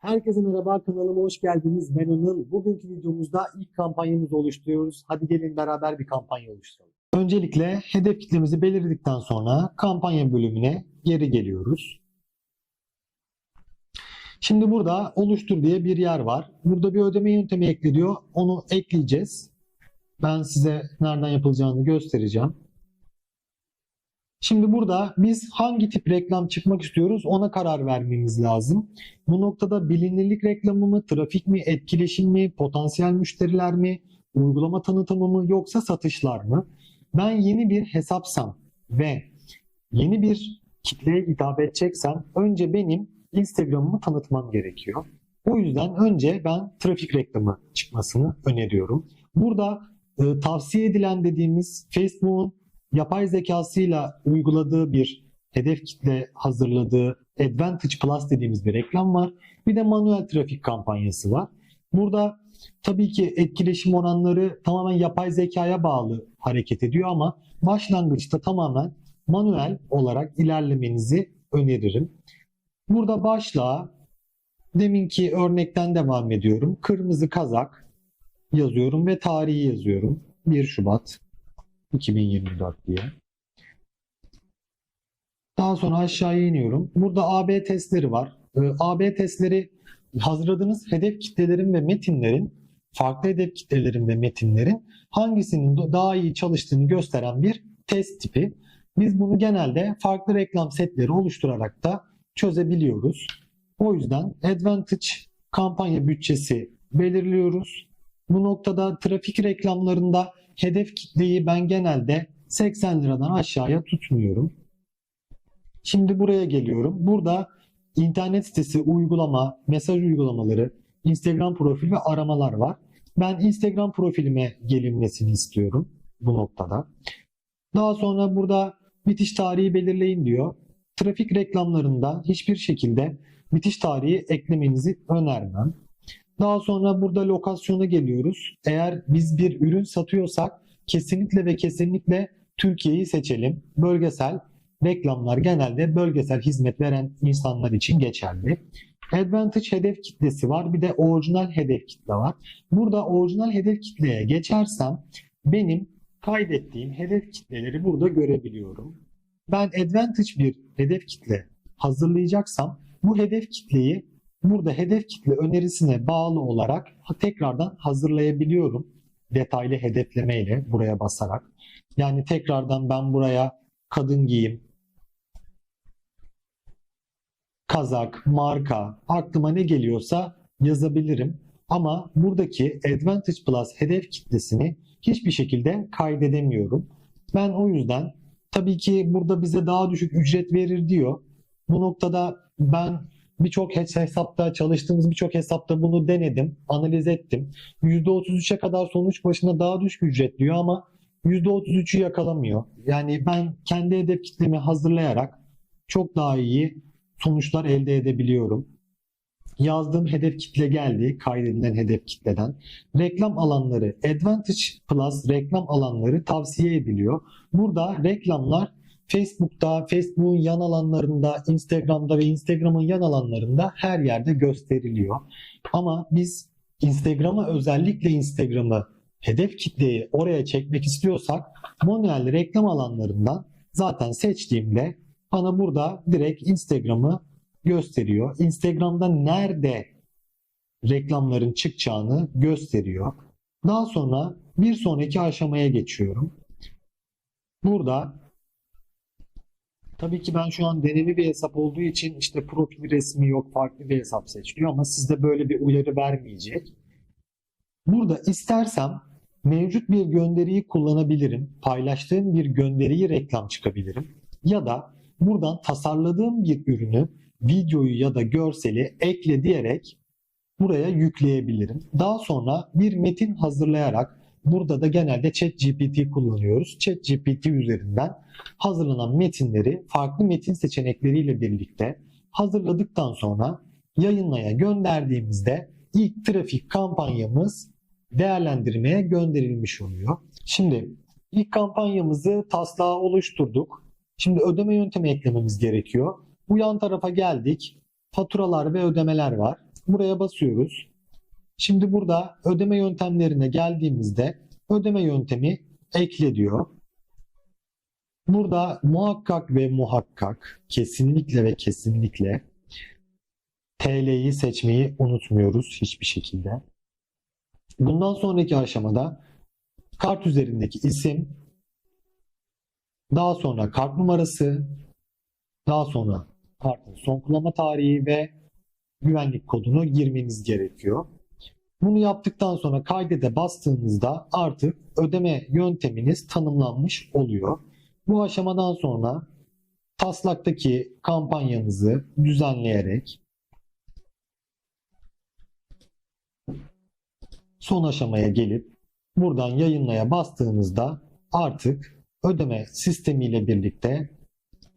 Herkese merhaba kanalıma hoş geldiniz. Ben Anıl. Bugünkü videomuzda ilk kampanyamızı oluşturuyoruz. Hadi gelin beraber bir kampanya oluşturalım. Öncelikle hedef kitlemizi belirledikten sonra kampanya bölümüne geri geliyoruz. Şimdi burada oluştur diye bir yer var. Burada bir ödeme yöntemi ekleniyor. Onu ekleyeceğiz. Ben size nereden yapılacağını göstereceğim. Şimdi burada biz hangi tip reklam çıkmak istiyoruz ona karar vermemiz lazım. Bu noktada bilinirlik reklamı mı, trafik mi, etkileşim mi, potansiyel müşteriler mi, uygulama tanıtımı mı yoksa satışlar mı? Ben yeni bir hesapsam ve yeni bir kitleye hitap edeceksem önce benim Instagram'ımı tanıtmam gerekiyor. O yüzden önce ben trafik reklamı çıkmasını öneriyorum. Burada e, tavsiye edilen dediğimiz Facebook'un yapay zekasıyla uyguladığı bir hedef kitle hazırladığı Advantage Plus dediğimiz bir reklam var. Bir de manuel trafik kampanyası var. Burada tabii ki etkileşim oranları tamamen yapay zekaya bağlı hareket ediyor ama başlangıçta tamamen manuel olarak ilerlemenizi öneririm. Burada başlığa deminki örnekten devam ediyorum. Kırmızı kazak yazıyorum ve tarihi yazıyorum. 1 Şubat 2024 diye. Daha sonra aşağıya iniyorum. Burada AB testleri var. Ee, AB testleri hazırladığınız hedef kitlelerin ve metinlerin farklı hedef kitlelerin ve metinlerin hangisinin daha iyi çalıştığını gösteren bir test tipi. Biz bunu genelde farklı reklam setleri oluşturarak da çözebiliyoruz. O yüzden Advantage kampanya bütçesi belirliyoruz. Bu noktada trafik reklamlarında hedef kitleyi ben genelde 80 liradan aşağıya tutmuyorum. Şimdi buraya geliyorum. Burada internet sitesi, uygulama, mesaj uygulamaları, Instagram profil ve aramalar var. Ben Instagram profilime gelinmesini istiyorum bu noktada. Daha sonra burada bitiş tarihi belirleyin diyor. Trafik reklamlarında hiçbir şekilde bitiş tarihi eklemenizi önermem. Daha sonra burada lokasyona geliyoruz. Eğer biz bir ürün satıyorsak kesinlikle ve kesinlikle Türkiye'yi seçelim. Bölgesel reklamlar genelde bölgesel hizmet veren insanlar için geçerli. Advantage hedef kitlesi var. Bir de orijinal hedef kitle var. Burada orijinal hedef kitleye geçersem benim kaydettiğim hedef kitleleri burada görebiliyorum. Ben Advantage bir hedef kitle hazırlayacaksam bu hedef kitleyi burada hedef kitle önerisine bağlı olarak tekrardan hazırlayabiliyorum. Detaylı hedeflemeyle buraya basarak. Yani tekrardan ben buraya kadın giyim, kazak, marka, aklıma ne geliyorsa yazabilirim. Ama buradaki Advantage Plus hedef kitlesini hiçbir şekilde kaydedemiyorum. Ben o yüzden tabii ki burada bize daha düşük ücret verir diyor. Bu noktada ben birçok hesapta çalıştığımız birçok hesapta bunu denedim, analiz ettim. %33'e kadar sonuç başına daha düşük ücret diyor ama %33'ü yakalamıyor. Yani ben kendi hedef kitlemi hazırlayarak çok daha iyi sonuçlar elde edebiliyorum. Yazdığım hedef kitle geldi, kaydedilen hedef kitleden. Reklam alanları, Advantage Plus reklam alanları tavsiye ediliyor. Burada reklamlar Facebook'ta, Facebook'un yan alanlarında, Instagram'da ve Instagram'ın yan alanlarında her yerde gösteriliyor. Ama biz Instagram'a özellikle Instagram'ı hedef kitleyi oraya çekmek istiyorsak manuel reklam alanlarından zaten seçtiğimde bana burada direkt Instagram'ı gösteriyor. Instagram'da nerede reklamların çıkacağını gösteriyor. Daha sonra bir sonraki aşamaya geçiyorum. Burada tabii ki ben şu an deneme bir hesap olduğu için işte profil resmi yok farklı bir hesap seçiliyor ama sizde böyle bir uyarı vermeyecek. Burada istersem mevcut bir gönderiyi kullanabilirim. Paylaştığım bir gönderiyi reklam çıkabilirim. Ya da buradan tasarladığım bir ürünü, videoyu ya da görseli ekle diyerek buraya yükleyebilirim. Daha sonra bir metin hazırlayarak burada da genelde ChatGPT kullanıyoruz. ChatGPT üzerinden hazırlanan metinleri farklı metin seçenekleriyle birlikte hazırladıktan sonra yayınlaya gönderdiğimizde ilk trafik kampanyamız değerlendirmeye gönderilmiş oluyor. Şimdi ilk kampanyamızı taslağı oluşturduk. Şimdi ödeme yöntemi eklememiz gerekiyor. Bu yan tarafa geldik. Faturalar ve ödemeler var. Buraya basıyoruz. Şimdi burada ödeme yöntemlerine geldiğimizde ödeme yöntemi ekle diyor. Burada muhakkak ve muhakkak kesinlikle ve kesinlikle TL'yi seçmeyi unutmuyoruz hiçbir şekilde. Bundan sonraki aşamada kart üzerindeki isim, daha sonra kart numarası, daha sonra kartın son kullanma tarihi ve güvenlik kodunu girmeniz gerekiyor. Bunu yaptıktan sonra kaydede bastığınızda artık ödeme yönteminiz tanımlanmış oluyor. Bu aşamadan sonra taslaktaki kampanyanızı düzenleyerek son aşamaya gelip buradan yayınlaya bastığınızda artık ödeme sistemiyle birlikte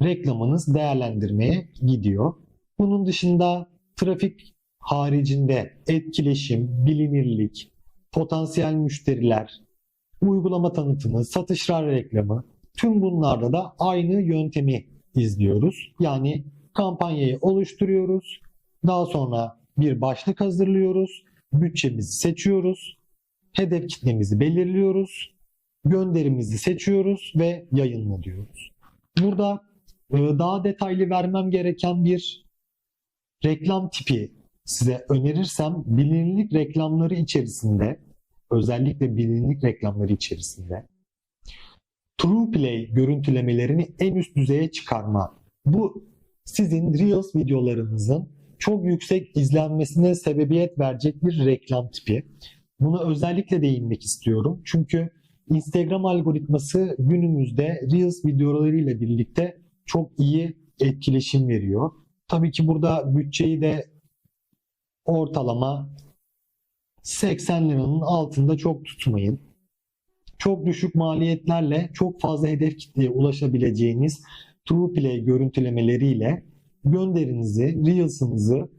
reklamınız değerlendirmeye gidiyor. Bunun dışında trafik haricinde etkileşim, bilinirlik, potansiyel müşteriler, uygulama tanıtımı, satışlar reklamı tüm bunlarda da aynı yöntemi izliyoruz. Yani kampanyayı oluşturuyoruz. Daha sonra bir başlık hazırlıyoruz. Bütçemizi seçiyoruz. Hedef kitlemizi belirliyoruz. Gönderimizi seçiyoruz ve yayınla diyoruz. Burada e, daha detaylı vermem gereken bir reklam tipi size önerirsem bilinirlik reklamları içerisinde özellikle bilinirlik reklamları içerisinde True Play görüntülemelerini en üst düzeye çıkarma. Bu sizin Reels videolarınızın çok yüksek izlenmesine sebebiyet verecek bir reklam tipi. Buna özellikle değinmek istiyorum. Çünkü Instagram algoritması günümüzde Reels videolarıyla birlikte çok iyi etkileşim veriyor. Tabii ki burada bütçeyi de ortalama 80 liranın altında çok tutmayın. Çok düşük maliyetlerle çok fazla hedef kitleye ulaşabileceğiniz TruePlay görüntülemeleriyle gönderinizi, Reels'ınızı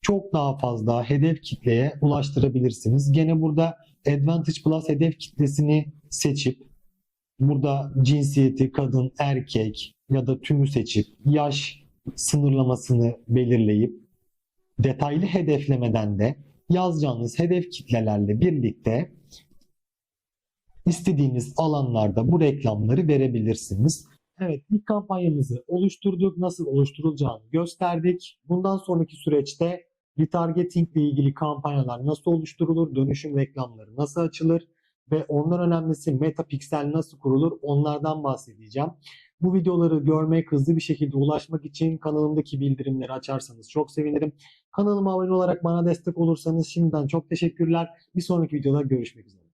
çok daha fazla hedef kitleye ulaştırabilirsiniz. Gene burada Advantage Plus hedef kitlesini seçip burada cinsiyeti kadın, erkek ya da tümü seçip yaş sınırlamasını belirleyip detaylı hedeflemeden de yazacağınız hedef kitlelerle birlikte istediğiniz alanlarda bu reklamları verebilirsiniz. Evet ilk kampanyamızı oluşturduk. Nasıl oluşturulacağını gösterdik. Bundan sonraki süreçte retargeting ile ilgili kampanyalar nasıl oluşturulur, dönüşüm reklamları nasıl açılır ve ondan önemlisi metapiksel nasıl kurulur onlardan bahsedeceğim. Bu videoları görmek, hızlı bir şekilde ulaşmak için kanalımdaki bildirimleri açarsanız çok sevinirim. Kanalıma abone olarak bana destek olursanız şimdiden çok teşekkürler. Bir sonraki videoda görüşmek üzere.